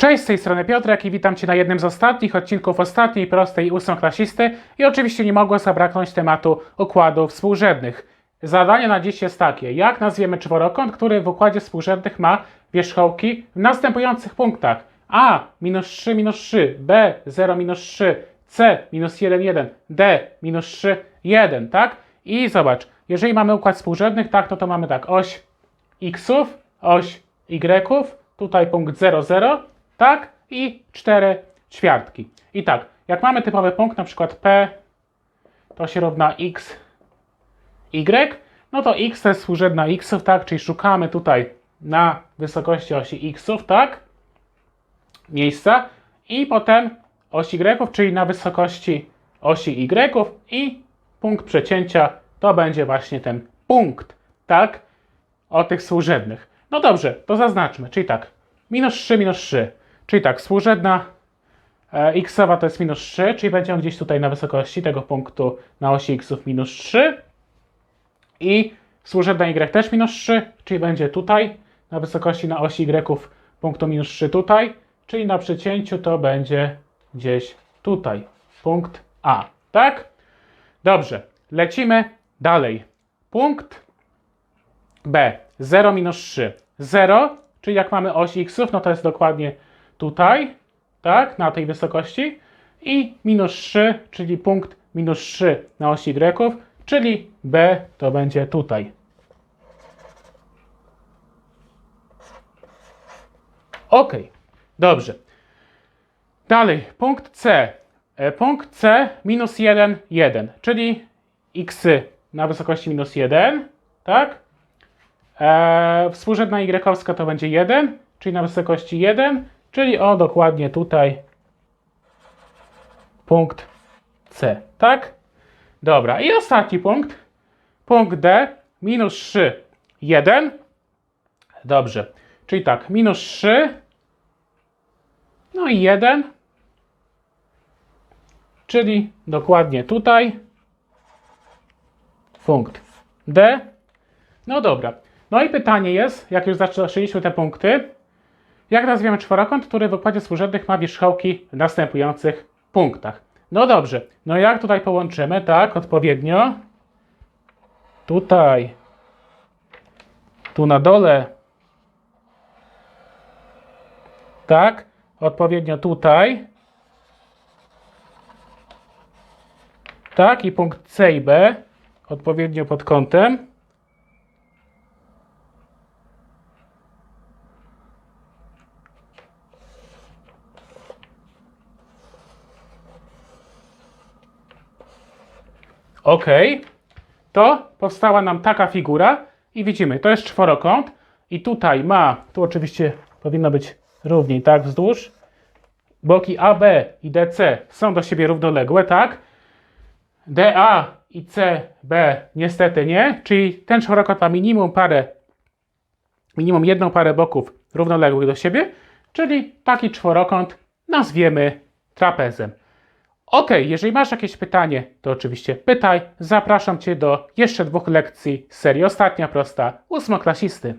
Cześć, z tej strony Piotrek i witam Cię na jednym z ostatnich odcinków ostatniej prostej ósmoklasisty i oczywiście nie mogło zabraknąć tematu układów współrzędnych. Zadanie na dziś jest takie, jak nazwiemy czworokąt, który w układzie współrzędnych ma wierzchołki w następujących punktach? A minus 3 minus 3, b 0 minus 3, c minus 1 1, d minus 3 1, tak? I zobacz, jeżeli mamy układ współrzędnych, tak, no to mamy tak, oś xów, oś y'ów, tutaj punkt 0, 0, tak? I 4 ćwiartki. I tak, jak mamy typowy punkt, na przykład p to się równa x, y, no to x to jest współrzędna xów, tak? Czyli szukamy tutaj na wysokości osi xów, tak? Miejsca i potem osi y, czyli na wysokości osi y i punkt przecięcia to będzie właśnie ten punkt, tak? O tych współrzędnych. No dobrze, to zaznaczmy, czyli tak, minus 3, minus 3, czyli tak, współrzędna e, x-owa to jest minus 3, czyli będzie on gdzieś tutaj na wysokości tego punktu na osi xów minus 3 i współrzędna y też minus 3, czyli będzie tutaj na wysokości na osi y punktu minus 3 tutaj, czyli na przecięciu to będzie gdzieś tutaj, punkt A, tak? Dobrze, lecimy dalej. Punkt B, 0 minus 3. 0, czyli jak mamy oś xów, no to jest dokładnie tutaj, tak, na tej wysokości. I minus 3, czyli punkt minus 3 na osi y, czyli B to będzie tutaj. Ok, dobrze. Dalej, punkt C. E, Punkt C minus 1, 1, czyli x na wysokości minus 1, tak? E, współrzędna y to będzie 1, czyli na wysokości 1, czyli o dokładnie tutaj. Punkt C, tak? Dobra, i ostatni punkt, punkt D, minus 3, 1. Dobrze, czyli tak, minus 3, no i 1, czyli dokładnie tutaj. Punkt D. No dobra. No i pytanie jest, jak już zaczęliśmy te punkty, jak nazwiemy czworokąt, który w układzie współrzędnych ma wierzchołki w następujących punktach? No dobrze, no jak tutaj połączymy, tak, odpowiednio. Tutaj, tu na dole, tak, odpowiednio tutaj, tak, i punkt C i B, odpowiednio pod kątem. OK, to powstała nam taka figura i widzimy, to jest czworokąt i tutaj ma, tu oczywiście powinno być równiej, tak, wzdłuż. Boki AB i DC są do siebie równoległe, tak? DA i CB niestety nie, czyli ten czworokąt ma minimum parę, minimum jedną parę boków równoległych do siebie, czyli taki czworokąt nazwiemy trapezem. Ok, jeżeli masz jakieś pytanie, to oczywiście pytaj. Zapraszam Cię do jeszcze dwóch lekcji serii Ostatnia Prosta ósmoklasisty.